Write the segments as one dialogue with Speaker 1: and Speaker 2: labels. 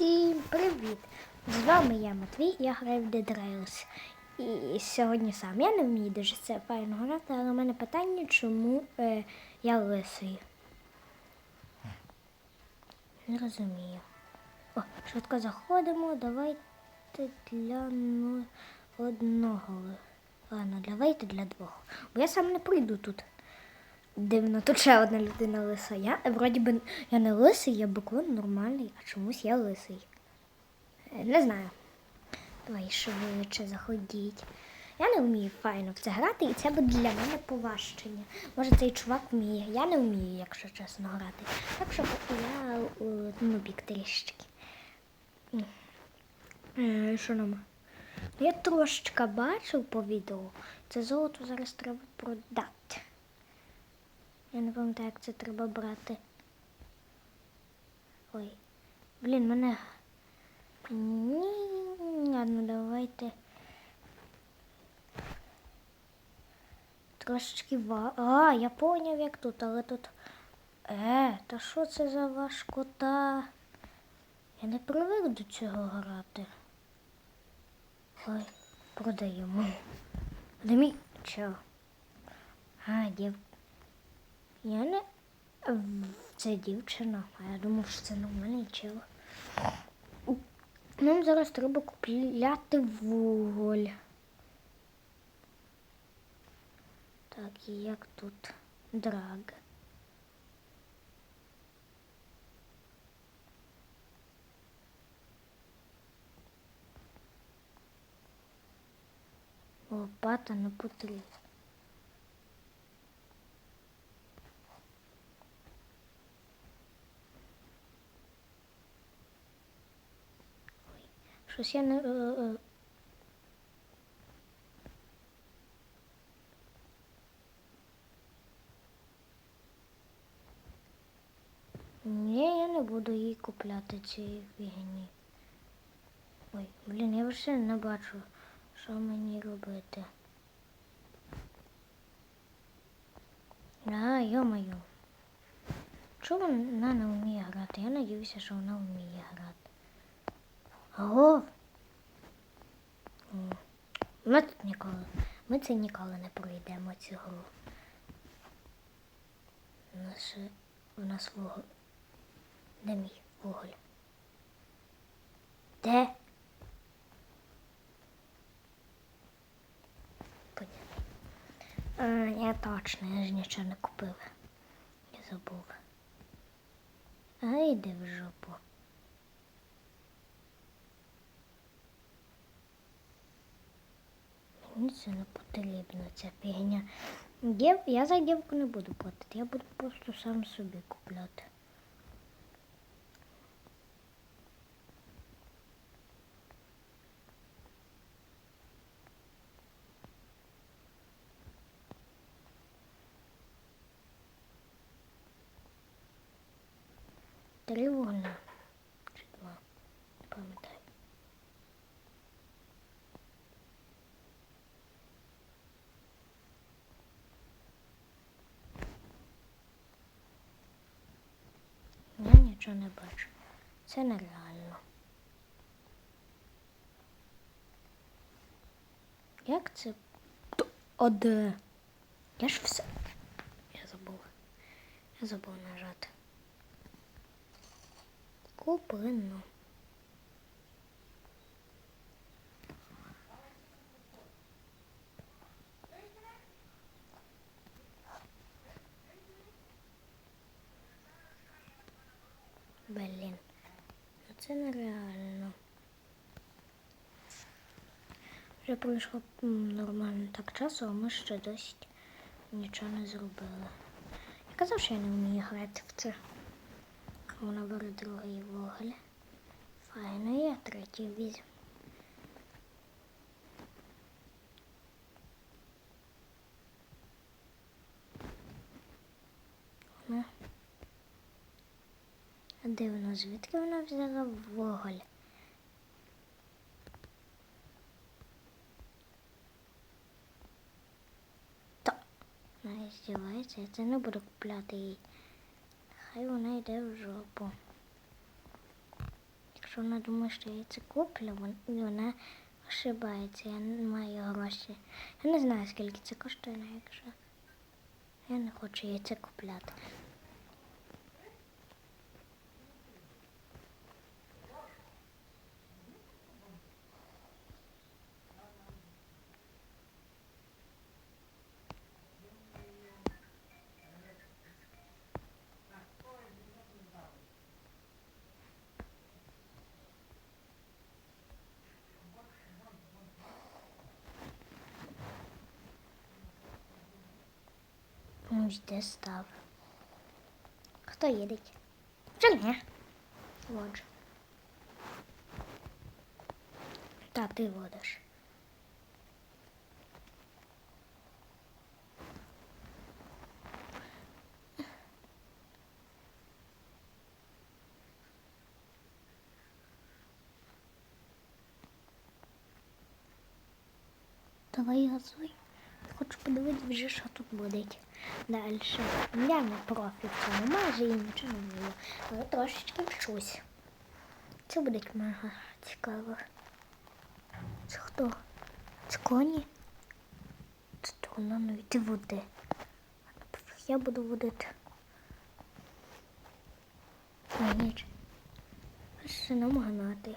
Speaker 1: Всім привіт! З вами я Матвій, я граю в Dead Rails. І сьогодні сам я не вмію дуже це файно грати, але в мене питання, чому е, я лисий. Не розумію. О, швидко заходимо, давайте для ну, одного. Ладно, давайте для двох. Бо я сам не прийду тут. Дивно, тут ще одна людина лиса. Я вроді би я не лисий, я бекон нормальний, а чомусь я лисий. Е, Не знаю. Давай швидше заходіть. Я не вмію файно в це грати, і це буде для мене поважчення. Може цей чувак вміє. Я не вмію, якщо чесно, грати. Так що я е, нубік трішечки. Е, Що нам? Я трошечка бачив по відео. Це золото зараз треба продати. Я не пам'ятаю, як це треба брати. Ой. Блін, мене. Ні, ладно, давайте. Трошечки ва. А, я поняв, як тут, але тут. Е, та що це за важкота? Я не привик до цього грати. Ой, продаємо. Де мій чо? А, дів. Я не. Це дівчина, а я думав, що це нормальний чел. Нам зараз треба купляти вуголь. Так, і як тут драг. Лопата не потрібна. Щось я не. е, е. Ні, я не буду їй купляти цієї фігні. Ой, блін, я вже не бачу, що мені робити. А, йо-моє. Чому вона не вміє грати? Я надіюся, що вона вміє грати. Ого! М. Ми тут ніколи. Ми це ніколи не пройдемо цю гру. У у нас вуголь. Де мій вуголь? Де? А, я точно, я ж нічого не купив. Я забув. А йди в жопу. Мені це не потрібно, ця фігня. Дів... Я за дівку не буду платити, я буду просто сам собі купляти. Три вогня. Чи два? Не пам'ятаю. Я нічого не бачу. Це нереально. Як це? Од... Я ж все. Я забув. Я забув нажати. Куплено. Блін, ну це нереально. Вже пройшло нормально так часу, а ми ще досі нічого не зробили. Я казав, що я не вмію грати в це. Вона бере другий вуголь. Файно, я третій візьму. Вона. А дивно, звідки вона взяла вуголь? Та вона здівається, я це не буду купляти їй. Хай вона йде в жопу. що вона думає, що я це куплю, вона ошибається, я не маю гроші. Я не знаю, скільки це коштує, але якщо я не хочу їй це купляти. Ну, де став? Хто їде? Вже не. Отже. Та ти водиш. Давай газуй. Хочу подивитися вже, що тут буде далі. Я не профі в цьому майже і нічого не вмію. Але трошечки вчусь. Це буде мега цікаво. Це хто? Це коні? Це трудно навіть води. Я буду водити. Ой, ніч. Нам гнати.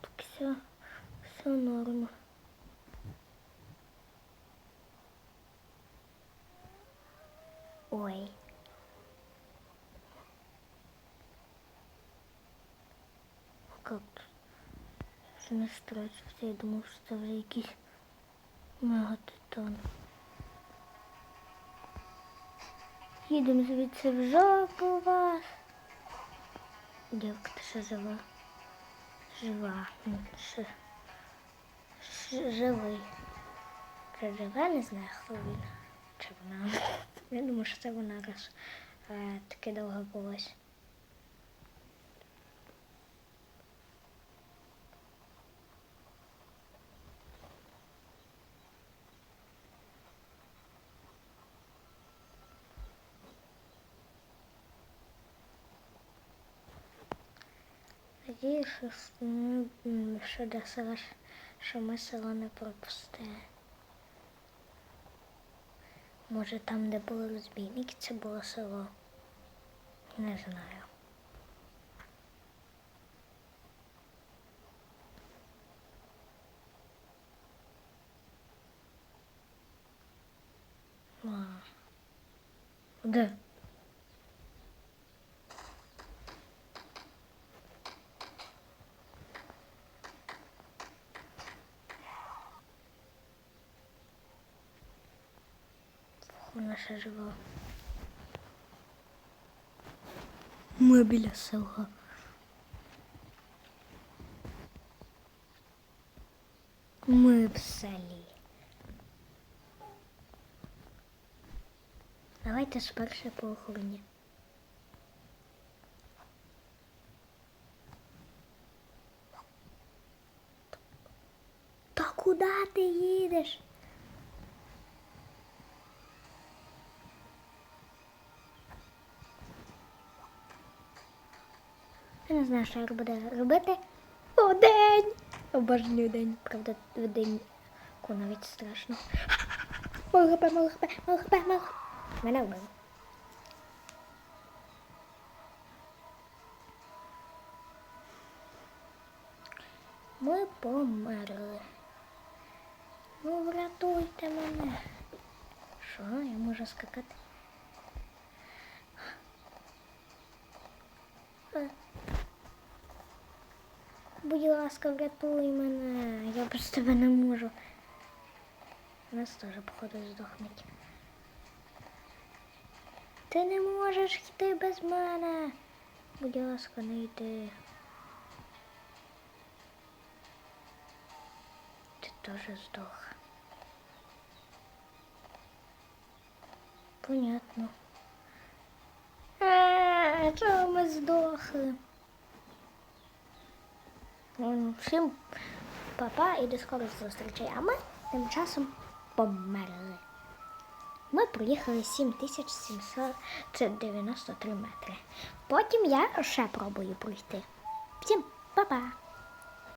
Speaker 1: Тут все, все норма. Ой. Как тут? Не строїться. Я думав, що це вже якийсь мегатитан. Їдемо звідси в жопу вас. Дівка, ти ще жива? Жива. Ще, ще живий. Живе, не знаю, хто він. Чи вона. Я думаю, що це вона раз е, таке довго булось. Надію, що, с- ну, м, що до села, що ми село не пропустимо. Може там, де були розбійники, це було село. Не знаю. А. Де? Вона ще жива. Ми біля села. Ми в селі. Давайте спершу по охороні. Та куди ти їдеш? Знаю, що я буду робити. О, день! Обожнюю день. Правда, в день навіть страшно. Мало хп, мало хп. Мене вбили. Ми померли. Ну, врятуйте мене. Що, я можу скакати? Е. Будь ласка, врятуй мене. Я без тебе не можу. Нас теж, походу, здохнуть. Ти не можеш йти без мене. Будь ласка, не йди. Ти теж здох. Понятно. А, чого ми здохли? Всім папа і до скорих зустрічей. А ми тим часом померли. Ми проїхали 7793 метри. Потім я ще пробую пройти. Всім па-па!